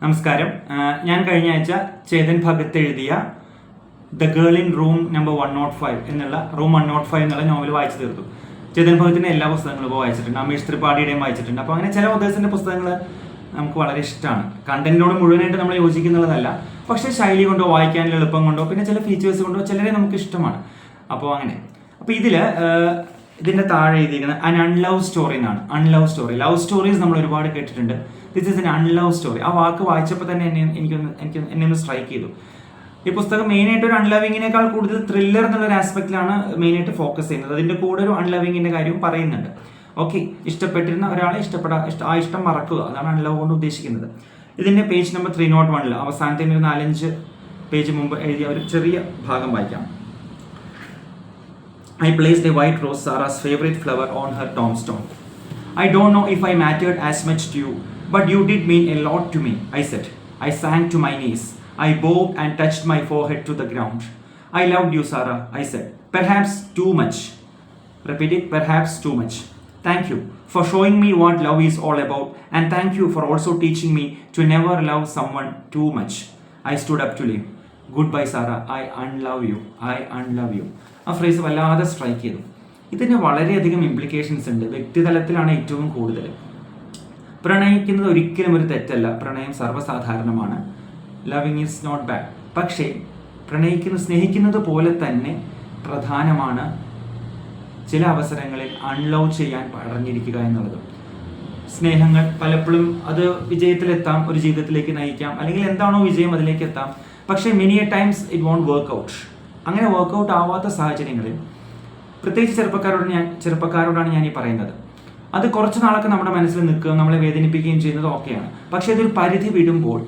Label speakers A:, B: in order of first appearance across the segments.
A: നമസ്കാരം. ഞാൻ കഴിഞ്ഞ ആഴ്ച ചേതൻ ഭഗത്ത് എഴുതിയ the girl in room number one nought five എന്നുള്ള റൂം വൺ നോട്ട് ഫൈവ് എന്നുള്ള നോവൽ വായിച്ചു തീർത്തു. ചേതൻ ഭഗത്തിന്റെ എല്ലാ പുസ്തകങ്ങളും ഇപ്പോൾ വായിച്ചിട്ടുണ്ട്. അമീഷ് ത്രിപാഠിയുടെയും വായിച്ചിട്ടുണ്ട്. അപ്പോൾ അങ്ങനെ ചില ഉദ്ദേശത്തിന്റെ പുസ്തകങ്ങൾ നമുക്ക് വളരെ ഇഷ്ടമാണ് കണ്ടന്റിനോട് മുഴുവനായിട്ട് നമ്മൾ യോജിക്കുന്നുള്ളതല്ല പക്ഷേ ശൈലി കൊണ്ടോ വായിക്കാനുള്ള എളുപ്പം കൊണ്ടോ പിന്നെ ചില ഫീച്ചേഴ്സ് കൊണ്ടോ ചിലരെ നമുക്ക് ഇഷ്ടമാണ്. അപ്പോൾ അങ്ങനെ. അപ്പോൾ ഇതിൽ ആഹ്, ഇതിന്റെ താഴെ എഴുതിയിരിക്കുന്നത് അൻ അൺലവ് സ്റ്റോറി എന്നാണ്. അൺലവ് സ്റ്റോറി ലവ് സ്റ്റോറീസ് നമ്മൾ ഒരുപാട് കേട്ടിട്ടുണ്ട്. This is an unlove story ആ വാക്ക് വായിച്ചപ്പോൾ തന്നെ എന്നെ എനിക്കൊന്ന് എനിക്ക് എന്നെ ഒന്ന് സ്ട്രൈക്ക് ചെയ്തു. ഈ പുസ്തകം മെയിനായിട്ട് ഒരു അൺലവിങ്ങിനേക്കാൾ കൂടുതൽ ത്രില്ലർ എന്നുള്ള ഒരു ആസ്പെക്റ്റിലാണ് മെയിനായിട്ട് ഫോക്കസ് ചെയ്യുന്നത്. അതിന്റെ കൂടെ ഒരു അൺലവിങ്ങിന്റെ കാര്യവും പറയുന്നുണ്ട്. ഓക്കെ ഇഷ്ടപ്പെട്ടിരുന്ന ഒരാളെ ഇഷ്ടപ്പെടാ ഇഷ്ട ആ ഇഷ്ടം മറക്കുക. അതാണ് അൺലവ് കൊണ്ട് ഉദ്ദേശിക്കുന്നത്. ഇതിന്റെ പേജ് നമ്പർ ത്രീ നോട്ട് വണ്ണിൽ അവസാനത്തെ ഒരു നാലഞ്ച് പേജ് മുമ്പ് എഴുതിയ ഒരു ചെറിയ ഭാഗം വായിക്കാം. I placed a white rose, Sarah's favorite flower, on her tombstone. I don't know if I mattered as much to you, but you did mean a lot to me, I said. I sank to my knees. I bowed and touched my forehead to the ground. I loved you, Sarah, I said. Perhaps too much. Repeat it, perhaps too much. Thank you for showing me what love is all about, and thank you for also teaching me to never love someone too much. I stood up to leave. Goodbye Zara I unlove you I unlove you ആ phrase വല്ലാതെ strike ചെയ്തു. ഇതിന് വളരെയധികം implications ഉണ്ട്. വ്യക്തിതലത്തിലാണ് ഏറ്റവും കൂടുതൽ. പ്രണയിക്കുന്നത് ഒരിക്കലും ഒരു തെറ്റല്ല. പ്രണയം സർവസാധാരണമാണ്. ലവിങ് ഈസ് നോട്ട് ബാഡ് പക്ഷേ പ്രണയിക്കുന്ന സ്നേഹിക്കുന്നത് പോലെ തന്നെ പ്രധാനമാണ് ചില അവസരങ്ങളിൽ അൺലവ് ചെയ്യാൻ പറഞ്ഞിരിക്കുക എന്നുള്ളത്. സ്നേഹങ്ങൾ പലപ്പോഴും അത് വിജയത്തിലെത്താം ഒരു ജീവിതത്തിലേക്ക് നയിക്കാം അല്ലെങ്കിൽ എന്താണോ വിജയം അതിലേക്ക് എത്താം പക്ഷേ many a times it won't work out അങ്ങനെ വർക്ക് ഔട്ട് ആവാത്ത സാഹചര്യങ്ങളിൽ പ്രത്യേകിച്ച് ചെറുപ്പക്കാരോട് ഞാൻ ചെറുപ്പക്കാരോടാണ് ഞാൻ ഈ പറയുന്നത്. അത് കുറച്ച് നാളൊക്കെ നമ്മുടെ മനസ്സിൽ നിൽക്കുകയും നമ്മളെ വേദനിപ്പിക്കുകയും ചെയ്യുന്നത് ഓക്കെയാണ്. പക്ഷേ ഇതൊരു പരിധി വിടുമ്പോൾ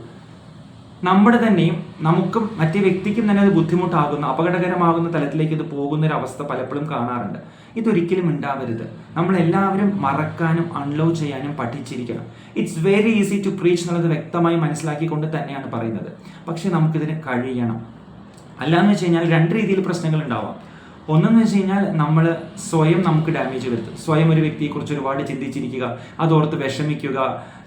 A: നമ്മുടെ തന്നെയും നമുക്കും മറ്റേ വ്യക്തിക്കും തന്നെ അത് ബുദ്ധിമുട്ടാകുന്ന അപകടകരമാകുന്ന തലത്തിലേക്ക് ഇത് പോകുന്ന ഒരു അവസ്ഥ പലപ്പോഴും കാണാറുണ്ട്. ഇതൊരിക്കലും ഉണ്ടാവരുത് നമ്മളെല്ലാവരും മറക്കാനും അൺലോ ചെയ്യാനും പഠിച്ചിരിക്കണം. It's very easy to preach എന്നുള്ളത് വ്യക്തമായി മനസ്സിലാക്കിക്കൊണ്ട് തന്നെയാണ് പറയുന്നത്. പക്ഷെ നമുക്കിതിന് കഴിയണം. അല്ലാന്ന് വെച്ച് കഴിഞ്ഞാൽ രണ്ട് രീതിയിൽ പ്രശ്നങ്ങൾ ഉണ്ടാവാം. ഒന്നെന്ന് വെച്ച് കഴിഞ്ഞാൽ നമ്മൾ സ്വയം നമുക്ക് ഡാമേജ് വരുത്തും. സ്വയം ഒരു വ്യക്തിയെക്കുറിച്ച് ഒരുപാട് ചിന്തിച്ചിരിക്കുക അതോർത്ത് വിഷമിക്കുക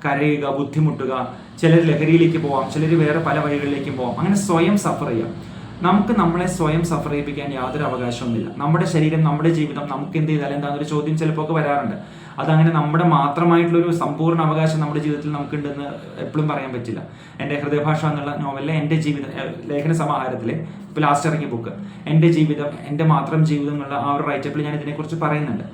A: കരയുക ബുദ്ധിമുട്ടുക ചിലർ ലഹരിയിലേക്ക് പോവാം ചിലർ വേറെ പല വഴികളിലേക്കും പോവാം. അങ്ങനെ സ്വയം സഫർ ചെയ്യാം. നമുക്ക് നമ്മളെ സ്വയം സഫർ ചെയ്യിപ്പിക്കാൻ യാതൊരു അവകാശവുമില്ല. നമ്മുടെ ശരീരം നമ്മുടെ ജീവിതം നമുക്ക് എന്ത് ചെയ്താൽ എന്താണെന്നൊരു ചോദ്യം ചിലപ്പോൾ ഒക്കെ വരാറുണ്ട്. അതങ്ങനെ നമ്മുടെ മാത്രമായിട്ടുള്ളൊരു സമ്പൂർണ അവകാശം നമ്മുടെ ജീവിതത്തിൽ നമുക്കുണ്ടെന്ന് എപ്പോഴും പറയാൻ പറ്റില്ല. എന്റെ ഹൃദയഭാഷ എന്നുള്ള നോവലിലെ എന്റെ ജീവിതം ലേഖന സമാഹാരത്തിലെ ഇപ്പോൾ ലാസ്റ്റ് ഇറങ്ങിയ ബുക്ക് എന്റെ ജീവിതം എന്റെ മാത്രം ജീവിതം എന്നുള്ള ആ ഒരു റൈറ്റപ്പിൽ ഞാൻ ഇതിനെക്കുറിച്ച് പറയുന്നുണ്ട്.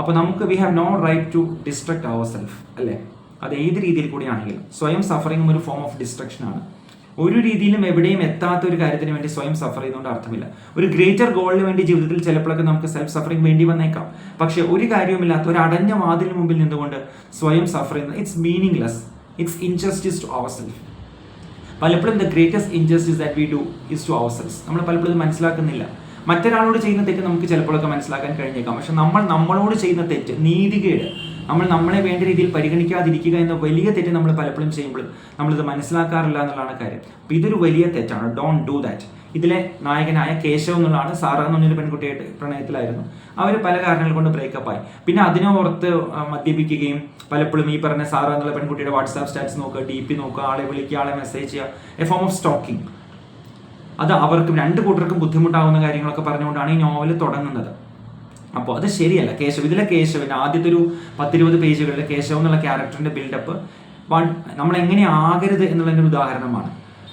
A: അപ്പോൾ നമുക്ക് we have no right to destruct our self അല്ലേ? അത് ഏത് രീതിയിൽ കൂടിയാണെങ്കിലും സ്വയം സഫറിങ്ങും ഒരു ഫോം ഓഫ് ഡിസ്ട്രക്ഷൻ ആണ്. ഒരു രീതിയിലും എവിടെയും എത്താത്ത ഒരു കാര്യത്തിന് വേണ്ടി സ്വയം സഫർ ചെയ്യുന്നതുകൊണ്ട് അർത്ഥമില്ല. ഒരു ഗ്രേറ്റർ ഗോളിന് വേണ്ടി ജീവിതത്തിൽ ചിലപ്പോഴൊക്കെ നമുക്ക് സെൽഫ് സഫറിങ് വേണ്ടി വന്നേക്കാം. പക്ഷേ ഒരു കാര്യവുമില്ലാത്ത ഒരു അടഞ്ഞ വാതിലിന് മുമ്പിൽ നിന്നുകൊണ്ട് സ്വയം സഫർ ചെയ്യുന്നത് it's meaningless it's injustice to our self പലപ്പോഴും the greatest injustice that we do is to our self നമ്മൾ പലപ്പോഴും മനസ്സിലാക്കുന്നില്ല. മറ്റൊരാളോട് ചെയ്യുന്ന തെറ്റ് നമുക്ക് ചിലപ്പോഴൊക്കെ മനസ്സിലാക്കാൻ കഴിഞ്ഞേക്കാം. പക്ഷെ നമ്മൾ നമ്മളോട് ചെയ്യുന്ന തെറ്റ് നീതികേട് നമ്മൾ നമ്മളെ വേണ്ട രീതിയിൽ പരിഗണിക്കാതിരിക്കുക എന്ന വലിയ തെറ്റ് നമ്മൾ പലപ്പോഴും ചെയ്യുമ്പോൾ നമ്മളിത് മനസ്സിലാക്കാറില്ല എന്നുള്ളതാണ് കാര്യം. അപ്പോൾ ഇതൊരു വലിയ തെറ്റാണ്. ഡോണ്ട് ഡു ദാറ്റ് ഇതിലെ നായകനായ കേശവ് എന്നുള്ളതാണ് സാറ എന്ന് പറഞ്ഞൊരു പെൺകുട്ടിയായിട്ട് പ്രണയത്തിലായിരുന്നു. അവർ പല കാരണങ്ങൾ കൊണ്ട് ബ്രേക്കപ്പ് ആയി. പിന്നെ അതിനെ ഓർത്ത് മദ്യപിക്കുകയും പലപ്പോഴും ഈ പറഞ്ഞ സാറ എന്നുള്ള പെൺകുട്ടിയുടെ വാട്സാപ്പ് സ്റ്റാറ്റസ് നോക്കുക ഡി പി നോക്കുക ആളെ വിളിക്കുക ആളെ മെസ്സേജ് ചെയ്യുക എ ഫോം ഓഫ് സ്റ്റോക്കിംഗ് അത് അവർക്കും രണ്ട് കൂട്ടർക്കും ബുദ്ധിമുട്ടാവുന്ന കാര്യങ്ങളൊക്കെ പറഞ്ഞുകൊണ്ടാണ് ഈ നോവൽ തുടങ്ങുന്നത്. അപ്പോൾ അത് ശരിയല്ല. കേശവ് ഇതിലെ കേശവൻ ആദ്യത്തെ ഒരു പത്തിരുപത് പേജുകളിൽ കേശവ് എന്നുള്ള ക്യാരക്ടറിന്റെ ബിൽഡപ്പ് നമ്മൾ എങ്ങനെ ആകരുത് എന്നുള്ളതിന്റെ ഒരു ഉദാഹരണമാണ്.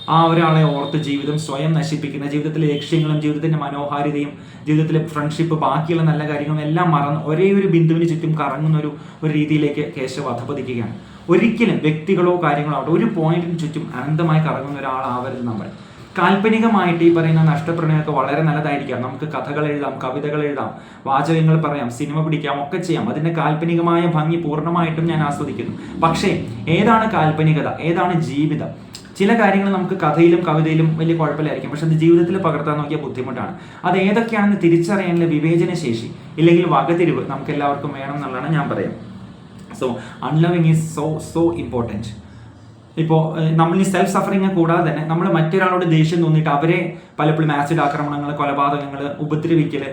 A: ആ ഒരാളെ ഓർത്ത് ജീവിതം സ്വയം നശിപ്പിക്കുന്ന ജീവിതത്തിലെ ലക്ഷ്യങ്ങളും ജീവിതത്തിന്റെ മനോഹാരിതയും ജീവിതത്തിലെ ഫ്രണ്ട്ഷിപ്പ് ബാക്കിയുള്ള നല്ല കാര്യങ്ങളും എല്ലാം മറന്ന് ഒരേ ഒരു ബിന്ദുവിന് ചുറ്റും കറങ്ങുന്ന ഒരു ഒരു രീതിയിലേക്ക് കേശവ് അധപതിക്കുകയാണ്. ഒരിക്കലും വ്യക്തികളോ കാര്യങ്ങളോ ആവട്ടെ ഒരു പോയിന്റിന് ചുറ്റും അനന്തമായി കറങ്ങുന്ന ഒരാളാവരുത് നമ്മൾ കാൽപ്പനികമായിട്ട് ഈ പറയുന്ന നഷ്ടപ്രണയമൊക്കെ വളരെ നല്ലതായിരിക്കാം. നമുക്ക് കഥകൾ എഴുതാം കവിതകൾ എഴുതാം വാചകങ്ങൾ പറയാം സിനിമ പിടിക്കാം ഒക്കെ ചെയ്യാം. അതിന്റെ കാൽപ്പനികമായ ഭംഗി പൂർണമായിട്ടും ഞാൻ ആസ്വദിക്കുന്നു. പക്ഷേ ഏതാണ് കാൽപ്പനികത? ഏതാണ് ജീവിതം? ചില കാര്യങ്ങൾ നമുക്ക് കഥയിലും കവിതയിലും വലിയ കുഴപ്പമില്ലായിരിക്കും. പക്ഷെ അത് ജീവിതത്തിൽ പകർത്താൻ നോക്കിയ ബുദ്ധിമുട്ടാണ്. അത് ഏതൊക്കെയാണെന്ന് തിരിച്ചറിയാനുള്ള വിവേചന ശേഷി ഇല്ലെങ്കിൽ വകതിരിവ് നമുക്ക് എല്ലാവർക്കും വേണം എന്നുള്ളതാണ് ഞാൻ പറയാം. So unloving is so so important ഇപ്പോൾ നമ്മൾ ഈ സെൽഫ് സഫറിങ് കൂടാതെ തന്നെ നമ്മൾ മറ്റൊരാളോട് ദേഷ്യം തോന്നിയിട്ട് അവരെ പലപ്പോഴും ആസിഡ് ആക്രമണങ്ങൾ കൊലപാതകങ്ങൾ ഉപദ്രവിക്കൽ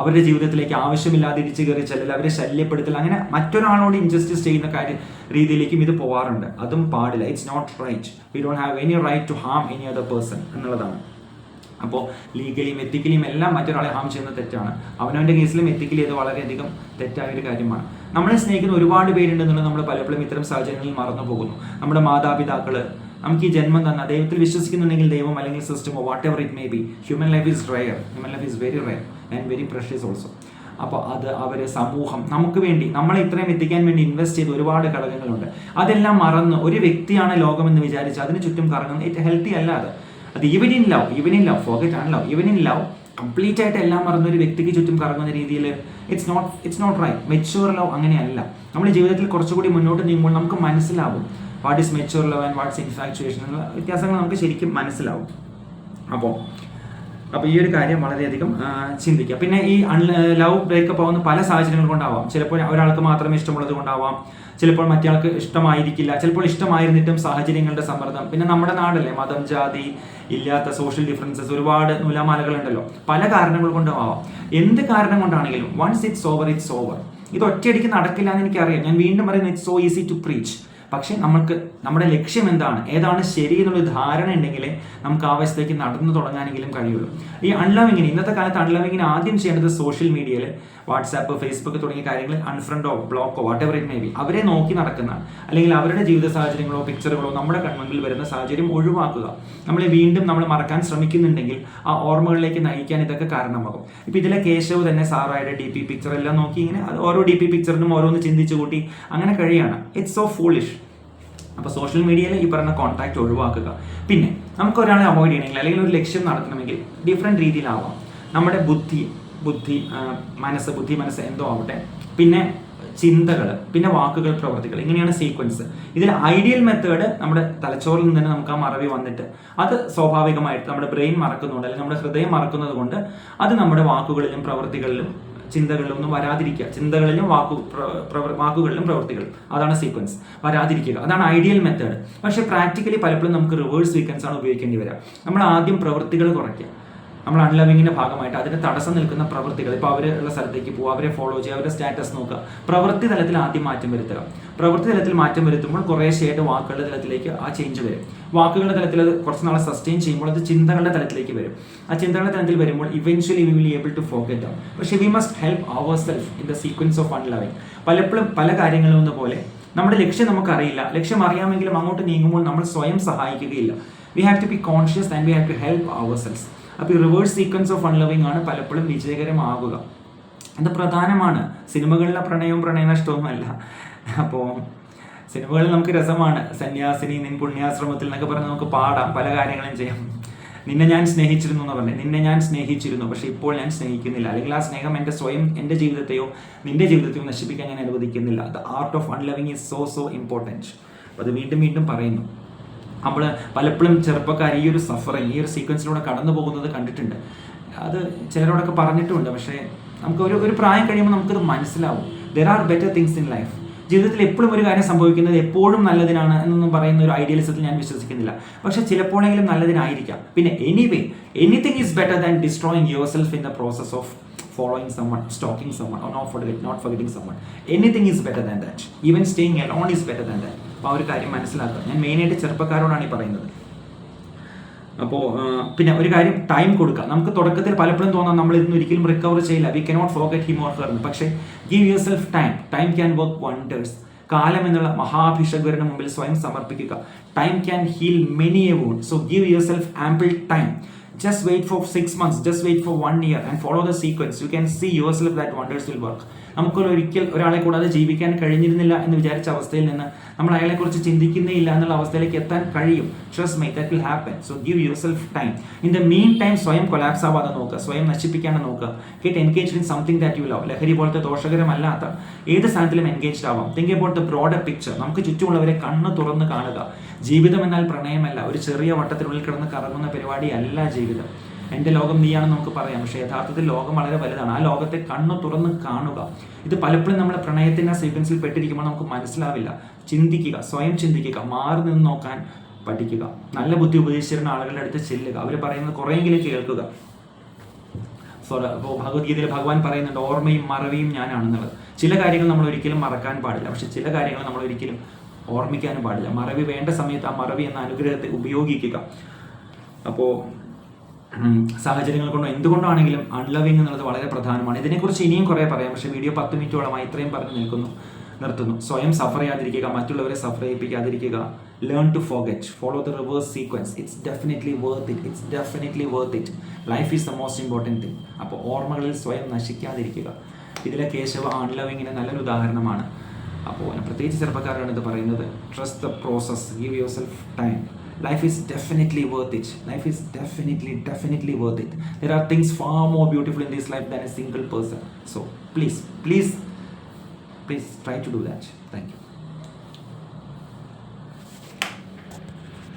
A: അവരുടെ ജീവിതത്തിലേക്ക് ആവശ്യമില്ലാതെ ഇടിച്ചു കയറി ചെല്ലൽ അവരെ ശല്യപ്പെടുത്തൽ അങ്ങനെ മറ്റൊരാളോട് ഇൻജസ്റ്റിസ് ചെയ്യുന്ന കാര്യ രീതിയിലേക്കും ഇത് പോവാറുണ്ട്. അതും പാടില്ല. It's not right we don't have any right to harm any other person എന്നുള്ളതാണ്. അപ്പോൾ ലീഗലിയും എത്തിക്കലിയും എല്ലാം മറ്റൊരാളെ ഹാം ചെയ്യുന്ന തെറ്റാണ്. അവനവന്റെ കേസിലും എത്തിക്കലി അത് വളരെയധികം തെറ്റായ ഒരു കാര്യമാണ്. നമ്മളെ സ്നേഹിക്കുന്ന ഒരുപാട് പേരുണ്ടെന്നുള്ളത് നമ്മൾ പലപ്പോഴും ഇത്തരം സാഹചര്യങ്ങളിൽ മറന്നു പോകുന്നു. നമ്മുടെ മാതാപിതാക്കൾ നമുക്ക് ഈ ജന്മം തന്ന ദൈവത്തിൽ വിശ്വസിക്കുന്നുണ്ടെങ്കിൽ ദൈവം അല്ലെങ്കിൽ സിസ്റ്റമോ whatever it may be human life is rare human life is very rare and very precious also അപ്പോൾ അത് അവർ സമൂഹം നമുക്ക് വേണ്ടി നമ്മളെ ഇത്രയും എത്തിക്കാൻ വേണ്ടി ഇൻവെസ്റ്റ് ചെയ്ത ഒരുപാട് ഘടകങ്ങളുണ്ട്. അതെല്ലാം മറന്ന് ഒരു വ്യക്തിയാണ് ലോകമെന്ന് വിചാരിച്ച് അതിന് ചുറ്റും കറങ്ങുന്നത്. ഹെൽത്തി അല്ല അത് അത് even in love even in love forgot ആണ് love even in love complete ആയിട്ട് എല്ലാം മറന്ന ഒരു വ്യക്തിക്ക് ചുറ്റും കറങ്ങുന്ന രീതിയിൽ it's not it's not right mature love അങ്ങനെയല്ല. നമ്മൾ ജീവിതത്തിൽ കുറച്ചുകൂടി മുന്നോട്ട് നീങ്ങുമ്പോൾ നമുക്ക് മനസ്സിലാവും what is mature love and what's infatuation എന്നുള്ള വ്യത്യാസങ്ങൾ നമുക്ക് ശരിക്കും മനസ്സിലാവും. അപ്പോൾ അപ്പോൾ ഈ ഒരു കാര്യം വളരെയധികം ചിന്തിക്കുക. പിന്നെ ഈ ലവ് ബ്രേക്കപ്പ് ആവുന്ന പല സാഹചര്യങ്ങൾ കൊണ്ടാവാം. ചിലപ്പോൾ ഒരാൾക്ക് മാത്രമേ ഇഷ്ടമുള്ളത് കൊണ്ടാവാം. ചിലപ്പോൾ മറ്റേയാൾക്ക് ഇഷ്ടമായിരിക്കില്ല. ചിലപ്പോൾ ഇഷ്ടമായിരുന്നിട്ടും സാഹചര്യങ്ങളുടെ സമ്മർദ്ദം. പിന്നെ നമ്മുടെ നാടല്ലേ മതം ജാതി ഇല്ലാത്ത സോഷ്യൽ ഡിഫറൻസസ് ഒരുപാട് നൂലാമാലകളുണ്ടല്ലോ. പല കാരണങ്ങൾ കൊണ്ടും ആവാം എന്ത് കാരണം കൊണ്ടാണെങ്കിലും once it's over it's over ഇത് ഒറ്റയടിക്ക് നടക്കില്ല എന്ന് എനിക്കറിയാം. ഞാൻ വീണ്ടും പറയുന്നത് it's so easy to preach പക്ഷേ നമുക്ക് നമ്മുടെ ലക്ഷ്യം എന്താണ്? ഏതാണ് ശരി എന്നുള്ള ധാരണ ഉണ്ടെങ്കിലേ നമുക്ക് ആ വശത്തേക്ക് നടന്നു തുടങ്ങാനെങ്കിലും കഴിയുള്ളൂ. ഈ അൺലവിങ്ങിന് ഇന്നത്തെ കാലത്ത് അൺലവിങ്ങിന് ആദ്യം ചെയ്യേണ്ടത് സോഷ്യൽ മീഡിയയിൽ വാട്സാപ്പ് ഫേസ്ബുക്ക് തുടങ്ങിയ കാര്യങ്ങൾ അൺഫ്രണ്ടോ ബ്ലോക്കോ whatever it may be അവരെ നോക്കി നടക്കുന്ന അല്ലെങ്കിൽ അവരുടെ ജീവിത സാഹചര്യങ്ങളോ പിക്ചറുകളോ നമ്മുടെ കൺമുമ്പിൽ വരുന്ന സാഹചര്യം ഒഴിവാക്കുക. നമ്മളെ വീണ്ടും നമ്മൾ മറക്കാൻ ശ്രമിക്കുന്നുണ്ടെങ്കിൽ ആ ഓർമ്മകളിലേക്ക് നയിക്കാൻ ഇതൊക്കെ കാരണമാകും. ഇപ്പം ഇതിലെ കേശവ് തന്നെ സാറായുടെ ഡി പി പിക്ചർ എല്ലാം നോക്കി ഇങ്ങനെ ഓരോ ഡി പി പിക്ചറിനും ഓരോന്ന് ചിന്തിച്ചു കൂട്ടി അങ്ങനെ കഴിയാണ്. ഇറ്റ്സ് സോ ഫൂളിഷ് അപ്പോൾ സോഷ്യൽ മീഡിയയിൽ ഈ പറയുന്ന കോൺടാക്ട് ഒഴിവാക്കുക. പിന്നെ നമുക്ക് ഒരാളെ അവോയ്ഡ് ചെയ്യണമെങ്കിൽ അല്ലെങ്കിൽ ഒരു ലക്ഷ്യം നടത്തണമെങ്കിൽ ഡിഫറെന്റ് രീതിയിലാവാം. നമ്മുടെ ബുദ്ധി ബുദ്ധി മനസ്സ് ബുദ്ധി മനസ്സ് എന്തോ ആവട്ടെ. പിന്നെ ചിന്തകൾ പിന്നെ വാക്കുകൾ പ്രവർത്തികൾ ഇങ്ങനെയാണ് സീക്വൻസ് ഇതിൽ ഐഡിയൽ മെത്തേഡ് നമ്മുടെ തലച്ചോറിൽ നിന്ന് തന്നെ നമുക്ക് ആ മറവി വന്നിട്ട് അത് സ്വാഭാവികമായിട്ട് നമ്മുടെ ബ്രെയിൻ മറക്കുന്നുണ്ട് അല്ലെങ്കിൽ നമ്മുടെ ഹൃദയം മറക്കുന്നത് കൊണ്ട് അത് നമ്മുടെ വാക്കുകളിലും പ്രവൃത്തികളിലും ചിന്തകളിലും ഒന്നും വരാതിരിക്കുക. ചിന്തകളിലും വാക്കു വാക്കുകളിലും പ്രവൃത്തികൾ അതാണ് സീക്വൻസ് വരാതിരിക്കുക. അതാണ് ഐഡിയൽ മെത്തേഡ് പക്ഷേ പ്രാക്ടിക്കലി പലപ്പോഴും നമുക്ക് റിവേഴ്സ് സീക്വൻസ് ആണ് ഉപയോഗിക്കേണ്ടി വരിക. നമ്മൾ ആദ്യം പ്രവൃത്തികൾ കുറയ്ക്കുക. നമ്മൾ അൺലവിങ്ങിന്റെ ഭാഗമായിട്ട് അതിന് തടസ്സം നിൽക്കുന്ന പ്രവൃത്തികൾ ഇപ്പോൾ അവർ ഉള്ള സ്ഥലത്തേക്ക് പോകുക അവരെ ഫോളോ ചെയ്യുക അവരുടെ സ്റ്റാറ്റസ് നോക്കുക. പ്രവൃത്തി തലത്തിൽ ആദ്യം മാറ്റം വരുത്തുക. പ്രവൃത്തി തലത്തിൽ മാറ്റം വരുത്തുമ്പോൾ കുറേശ്ശെയായിട്ട് വാക്കുകളുടെ തലത്തിലേക്ക് ആ ചേഞ്ച് വരും. വാക്കുകളുടെ തലത്തിൽ അത് കുറച്ച് നാളെ സസ്റ്റെയിൻ ചെയ്യുമ്പോൾ അത് ചിന്തകളുടെ തലത്തിലേക്ക് വരും. ആ ചിന്തകളുടെ തലത്തിൽ വരുമ്പോൾ eventually we will able to ആവും പക്ഷേ we must help our self in the sequence of unloving പലപ്പോഴും പല കാര്യങ്ങളും എന്ന പോലെ നമ്മുടെ ലക്ഷ്യം നമുക്കറിയില്ല. ലക്ഷ്യം അറിയാമെങ്കിലും അങ്ങോട്ട് നീങ്ങുമ്പോൾ നമ്മൾ സ്വയം സഹായിക്കുകയില്ല. We have to be conscious and we have to help our selves അപ്പോൾ ഈ റിവേഴ്സ് സീക്വൻസ് ഓഫ് അൺലവിങ് ആണ് പലപ്പോഴും വിജയകരമാകുക അത് പ്രധാനമാണ്. സിനിമകളിലെ പ്രണയവും പ്രണയനഷ്ടവും അല്ല. അപ്പോൾ സിനിമകളിൽ നമുക്ക് രസമാണ്. സന്യാസിനി നിൻ പുണ്യാശ്രമത്തിൽ എന്നൊക്കെ പറഞ്ഞ് നമുക്ക് പാടാം. പല കാര്യങ്ങളും ചെയ്യാം. നിന്നെ ഞാൻ സ്നേഹിച്ചിരുന്നു എന്ന് പറഞ്ഞു. നിന്നെ ഞാൻ സ്നേഹിച്ചിരുന്നു. പക്ഷേ ഇപ്പോൾ ഞാൻ സ്നേഹിക്കുന്നില്ല. അല്ലെങ്കിൽ ആ സ്നേഹം എന്റെ സ്വയം എന്റെ ജീവിതത്തെയോ നിന്റെ ജീവിതത്തെയോ നശിപ്പിക്കാൻ ഞാൻ അനുവദിക്കുന്നില്ല. The art of unloving is so so important അത് വീണ്ടും വീണ്ടും പറയുന്നു. നമ്മൾ പലപ്പോഴും ചെറുപ്പക്കാർ ഈ ഒരു സഫറിങ് ഈ ഒരു സീക്വൻസിലൂടെ കടന്നു പോകുന്നത് കണ്ടിട്ടുണ്ട്. അത് ചിലരോടൊക്കെ പറഞ്ഞിട്ടുമുണ്ട് പക്ഷേ നമുക്ക് ഒരു ഒരു പ്രായം കഴിയുമ്പോൾ നമുക്കത് മനസ്സിലാവും. There are better things in life ജീവിതത്തിൽ എപ്പോഴും ഒരു കാര്യം സംഭവിക്കുന്നത് എപ്പോഴും നല്ലതിനാണ് എന്നൊന്നും പറയുന്ന ഒരു ഐഡിയലിസത്തിൽ ഞാൻ വിശ്വസിക്കുന്നില്ല. പക്ഷേ ചിലപ്പോഴെങ്കിലും നല്ലതിനായിരിക്കാം. പിന്നെ anyway anything is better than destroying your self in the process of following someone stalking someone not not not not someone anything is better than that even staying alone is better than that. അപ്പോൾ ആ ഒരു കാര്യം മനസ്സിലാക്കുക. ഞാൻ മെയിനായിട്ട് ചെറുപ്പക്കാരോടാണ് ഈ പറയുന്നത്. അപ്പോൾ പിന്നെ ഒരു കാര്യം ടൈം കൊടുക്കുക. നമുക്ക് തുടക്കത്തിൽ പലപ്പോഴും തോന്നാം നമ്മൾ ഇതൊന്നും ഒരിക്കലും റിക്കവർ ചെയ്യില്ല. We cannot forget him or her പക്ഷേ give your self time time can work wonders കാലം എന്നുള്ള മഹാഭിഷകരുടെ മുമ്പിൽ സ്വയം സമർപ്പിക്കുക. Time can heal many a wound so give your self ample time just wait for months months. Just wait for year year and follow the sequence. You can see yourself that wonders will work. നമുക്കൊരു ഒരിക്കൽ ഒരാളെ കൂടാതെ ജീവിക്കാൻ കഴിഞ്ഞിരുന്നില്ല എന്ന് വിചാരിച്ച അവസ്ഥയിൽ നിന്ന് നമ്മൾ അയാളെ കുറിച്ച് ചിന്തിക്കുന്നേ ഇല്ല എന്നുള്ള അവസ്ഥയിലേക്ക് എത്താൻ കഴിയും. Trust my that will happen so give your self time in the meantime സ്വയം കൊലാപ്സ് ആവാതെ നോക്കുക. സ്വയം നശിപ്പിക്കാതെ നോക്കുക. Get engage in something that you love ലഹരി പോലത്തെ ദോഷകരമല്ലാത്ത ഏത് സ്ഥാനത്തിലും എൻഗേജ്ഡ് ആവാം. Think about the broader picture നമുക്ക് ചുറ്റുമുള്ളവരെ കണ്ണ് തുറന്ന് കാണുക. ജീവിതം എന്നാൽ പ്രണയമല്ല. ഒരു ചെറിയ വട്ടത്തിനുള്ളിൽ കിടന്ന് കറങ്ങുന്ന പരിപാടിയല്ല ജീവിതം. എന്റെ ലോകം നീയാണെന്ന് നമുക്ക് പറയാം. പക്ഷേ യഥാർത്ഥത്തിൽ ലോകം വളരെ വലുതാണ്. ആ ലോകത്തെ കണ്ണു തുറന്ന് കാണുക. ഇത് പലപ്പോഴും നമ്മുടെ പ്രണയത്തിന്റെ സീക്വൻസിൽ പെട്ടിരിക്കുമ്പോൾ നമുക്ക് മനസ്സിലാവില്ല. ചിന്തിക്കുക സ്വയം ചിന്തിക്കുക മാറി നിന്ന് നോക്കാൻ പഠിക്കുക. നല്ല ബുദ്ധി ഉപദേശിച്ചിരുന്ന ആളുകളുടെ അടുത്ത് ചെല്ലുക. അവർ പറയുന്നത് കുറേയെങ്കിലും കേൾക്കുക. ഭഗവത്ഗീതയിൽ ഭഗവാൻ പറയുന്നുണ്ട് ഓർമ്മയും മറവിയും ഞാനാണെന്നുള്ളത്. ചില കാര്യങ്ങൾ നമ്മൾ ഒരിക്കലും മറക്കാൻ പാടില്ല. പക്ഷെ ചില കാര്യങ്ങൾ നമ്മൾ ഒരിക്കലും ഓർമ്മിക്കാനും പാടില്ല. മറവി വേണ്ട സമയത്ത് ആ മറവി എന്ന അനുഗ്രഹത്തെ ഉപയോഗിക്കുക. അപ്പോൾ സാഹചര്യങ്ങൾ കൊണ്ടോ എന്തുകൊണ്ടാണെങ്കിലും അൺലവിങ് എന്നുള്ളത് വളരെ പ്രധാനമാണ്. ഇതിനെക്കുറിച്ച് ഇനിയും കുറേ പറയാം പക്ഷേ വീഡിയോ പത്ത് മിനിറ്റോളമായി ഇത്രയും പറഞ്ഞ് നിൽക്കുന്നു നിർത്തുന്നു. സ്വയം സഫർ ചെയ്യാതിരിക്കുക മറ്റുള്ളവരെ suffer ചെയ്യിപ്പിക്കാതിരിക്കുക learn to forget follow the reverse sequence it's definitely worth it it's definitely worth it life is the most important thing അപ്പോൾ ഓർമ്മകളിൽ സ്വയം നശിക്കാതിരിക്കുക. ഇതിലെ കേശവ അൺലവിങ്ങിന് നല്ലൊരു ഉദാഹരണമാണ്. അപ്പോൾ പ്രത്യേകിച്ച് ചെറുപ്പക്കാരാണ് ഇത് പറയുന്നത്. Trust the process give your self time life is definitely worth it. Life is definitely definitely worth it. There are things far more beautiful in this life than a single person. So please please please try to do that. Thank you